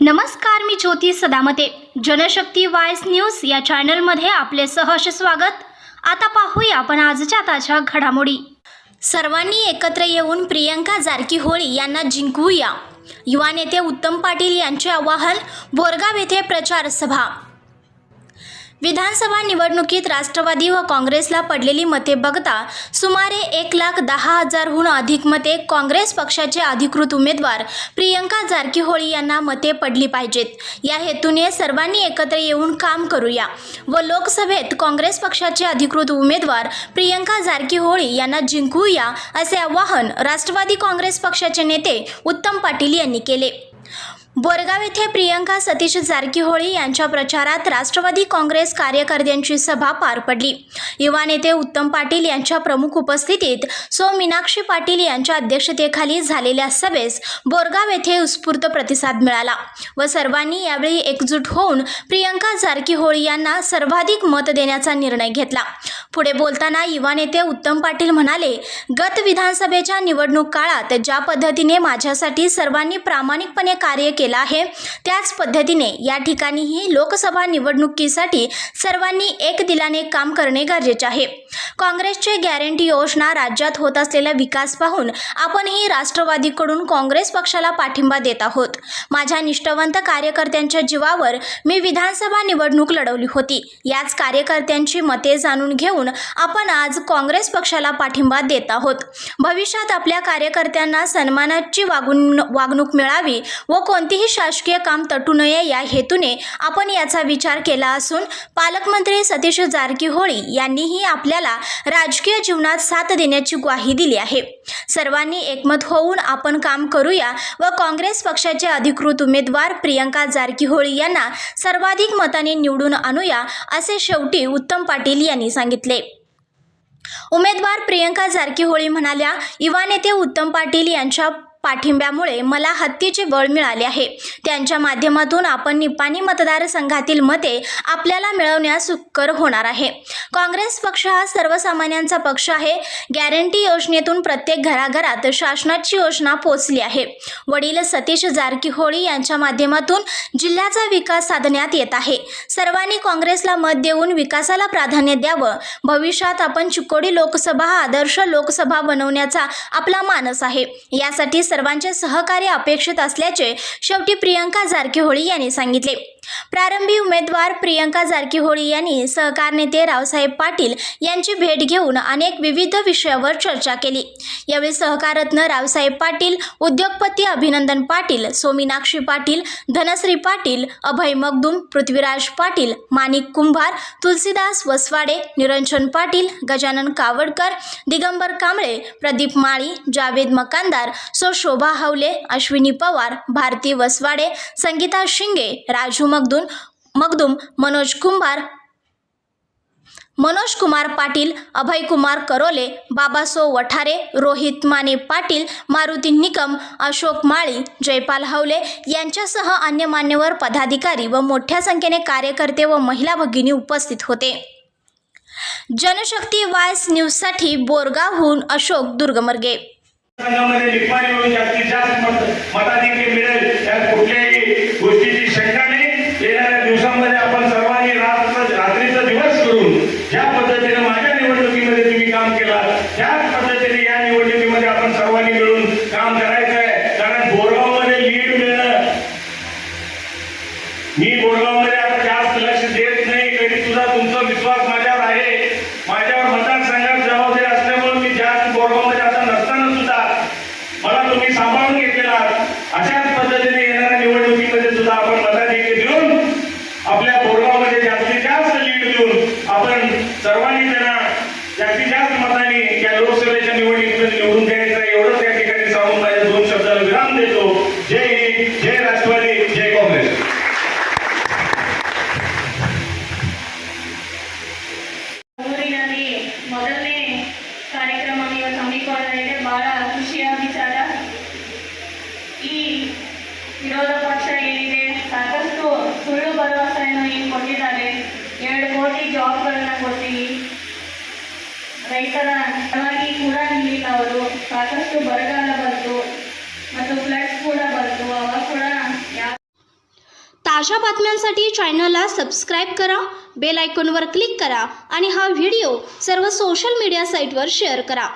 नमस्कार मी ज्योती सदामते. जनशक्ती वायस न्यूज या चॅनलमध्ये आपले सहर्ष स्वागत. आता पाहूया आपण आजच्या ताज्या घडामोडी. सर्वांनी एकत्र येऊन प्रियंका जारकीहोळी यांना जिंकूया. युवा नेते उत्तम पाटील यांचे आवाहन बोरगाव येथे प्रचार सभा विधानसभा निवडणुकीत राष्ट्रवादी व काँग्रेसला पडलेली मते बघता सुमारे एक लाख दहा हजारहून अधिक मते काँग्रेस पक्षाचे अधिकृत उमेदवार प्रियंका जारकीहोळी यांना मते पडली पाहिजेत. या हेतूने सर्वांनी एकत्र येऊन काम करूया. व लोकसभेत काँग्रेस पक्षाचे अधिकृत उमेदवार प्रियंका जारकीहोळी यांना जिंकूया असे आवाहन राष्ट्रवादी काँग्रेस पक्षाचे नेते उत्तम पाटील यांनी केले. बोरगाव येथे प्रियंका सतीश जारकीहोळी यांच्या प्रचारात राष्ट्रवादी काँग्रेस कार्यकर्त्यांची सभा पार पडली. युवा नेते उत्तम पाटील यांच्या प्रमुख उपस्थितीत सो मीनाक्षी पाटील यांच्या अध्यक्षतेखाली झालेल्या सभेस बोरगाव येथे उत्स्फूर्त प्रतिसाद मिळाला व सर्वांनी यावेळी एकजूट होऊन प्रियंका जारकीहोळी यांना सर्वाधिक मत देण्याचा निर्णय घेतला. पुढे बोलताना युवा नेते उत्तम पाटील म्हणाले गत विधानसभेच्या निवडणूक काळात ज्या पद्धतीने माझ्यासाठी सर्वांनी प्रामाणिकपणे कार्य केले आहे. त्याच पद्धतीने या ठिकाणीही लोकसभा निवडणुकीसाठी सर्वांनी एक दिलाने काम करणे गरजेचे आहे. काँग्रेसचे गॅरंटी योजना राज्यात होत असलेला विकास पाहून आपणही राष्ट्रवादीकडून काँग्रेस पक्षाला पाठिंबा देत आहोत. माझ्या निष्ठावंत कार्यकर्त्यांच्या जीवावर मी विधानसभा निवडणूक लढवली होती. याच कार्यकर्त्यांची मते जाणून घेऊन आपण आज काँग्रेस पक्षाला पाठिंबा देत आहोत. भविष्यात आपल्या कार्यकर्त्यांना सन्मानाची वागून वागणूक मिळावी व कोणती कोणतेही शासकीय काम तटू नये या हेतूने आपण याचा विचार केला असून पालकमंत्री सतीश जारकीहोळी यांनीही आपल्याला राजकीय जीवनात साथ देण्याची ग्वाही दिली आहे. सर्वांनी एकमत होऊन आपण काम करूया व काँग्रेस पक्षाचे अधिकृत उमेदवार प्रियंका जारकीहोळी यांना सर्वाधिक मताने निवडून आणूया असे शेवटी उत्तम पाटील यांनी सांगितले. उमेदवार प्रियंका जारकीहोळी म्हणाल्या युवा नेते उत्तम पाटील यांच्या पाठिंब्यामुळे मला हत्तीचे बळ मिळाले आहे. त्यांच्या माध्यमातून आपण निपाणी मतदारसंघातील मते आपल्याला मिळवण्यास सुकर होणार आहे. काँग्रेस पक्ष हा सर्वसामान्यांचा पक्ष आहे. गॅरंटी योजनेतून प्रत्येक घराघरात शासनाची योजना पोचली आहे. वडील सतीश जारकीहोळी यांच्या माध्यमातून जिल्ह्याचा विकास साधण्यात येत आहे. सर्वांनी काँग्रेसला मत देऊन विकासाला प्राधान्य द्यावं. भविष्यात आपण चिकोडी लोकसभा हा आदर्श लोकसभा बनवण्याचा आपला मानस आहे. यासाठी सर्वांचे सहकार्य अपेक्षित असल्याचे शेवटी प्रियंका जारकीहोळी यांनी सांगितले. प्रारंभी उमेदवार प्रियंका जारकीहोळी यांनी सहकार नेते रावसाहेब पाटील यांची भेट घेऊन अनेक विविध विषयावर चर्चा केली. यावेळी सहकारत्न रावसाहेब पाटील उद्योगपती अभिनंदन पाटील सोमीनाक्षी पाटील धनश्री पाटील अभय मगदूम पृथ्वीराज पाटील माणिक कुंभार तुलसीदास वसवाडे निरंजन पाटील गजानन कावडकर दिगंबर कांबळे प्रदीप माळी जावेद मकानदार सो शोभा हवले अश्विनी पवार भारती वसवाडे संगीता शिंगे राजू मगदून मगदूम मनोज कुंभार मनोज कुमार पाटील अभय कुमार करोले बाबासो वठारे रोहित माने पाटील मारुती निकम अशोक माळी जयपाल हवले यांच्यासह अन्य मान्यवर पदाधिकारी व मोठ्या संख्येने कार्यकर्ते व महिला भगिनी उपस्थित होते. जनशक्ती वायस न्यूजसाठी बोरगावहून अशोक दुर्गमर्गे. जास्तीत जास्त मताधिक्य मिळेल. कुठल्याही गोष्टी करून ज्या पद्धतीने माझ्या निवडणुकीमध्ये तुम्ही काम केला त्याच पद्धतीने या निवडणुकीमध्ये आपण सर्वांनी मिळून काम करायचं आहे कारण बोरगावमध्ये लीड मिळणं मी बोरगावमध्ये आता जास्त लक्ष देत नाही तरी सुद्धा तुमचा विश्वास माझ्या सर्वांनी त्यांना जास्तीत जास्त मताने या लोकसभेच्या निवडणुकीमध्ये निवडून द्यायचं आहे. एवढंच या ठिकाणी सांगून माझ्या दोन शब्दाला विराम देतो जय हिंद जय राष्ट्रवादी जय काँग्रेस ಊರಿನಲ್ಲಿ ಮೊದಲನೇ ಕಾರ್ಯಕ್ರಮವನ್ನು ಇವತ್ತು ಹಮ್ಮಿಕೊಳ್ಳಲಿದೆ ಬಹಳ ಖುಷಿಯ ವಿಚಾರ ಈ ವಿರೋಧ ಪಕ್ಷ ಏನಿದೆ ಸಾಕಷ್ಟು ಸುಳ್ಳು ಭರವಸೆಯನ್ನು ಏನು ಕೊಟ್ಟಿದ್ದಾರೆ ಎರಡು ಕೋಟಿ ಜಾಬ್ಗಳನ್ನ ಕೊಡ್ತೀವಿ ರೈತರ ಪರವಾಗಿ ಕೂಡ ನಿಲ್ಲಿಲ್ಲ ಅವರು ಸಾಕಷ್ಟು ಬರಗಾಲ ಬಂತು ಮತ್ತು ಫ್ಲಡ್ಸ್ ಕೂಡ ಬಂತು ಅವಾಗ ಕೂಡ ಯಾವ ताज्या बातम्यांसाठी चॅनलला सबस्क्राईब करा बेल आयकॉनवर क्लिक करा आणि हा व्हिडिओ सर्व सोशल मीडिया साईटवर शेअर करा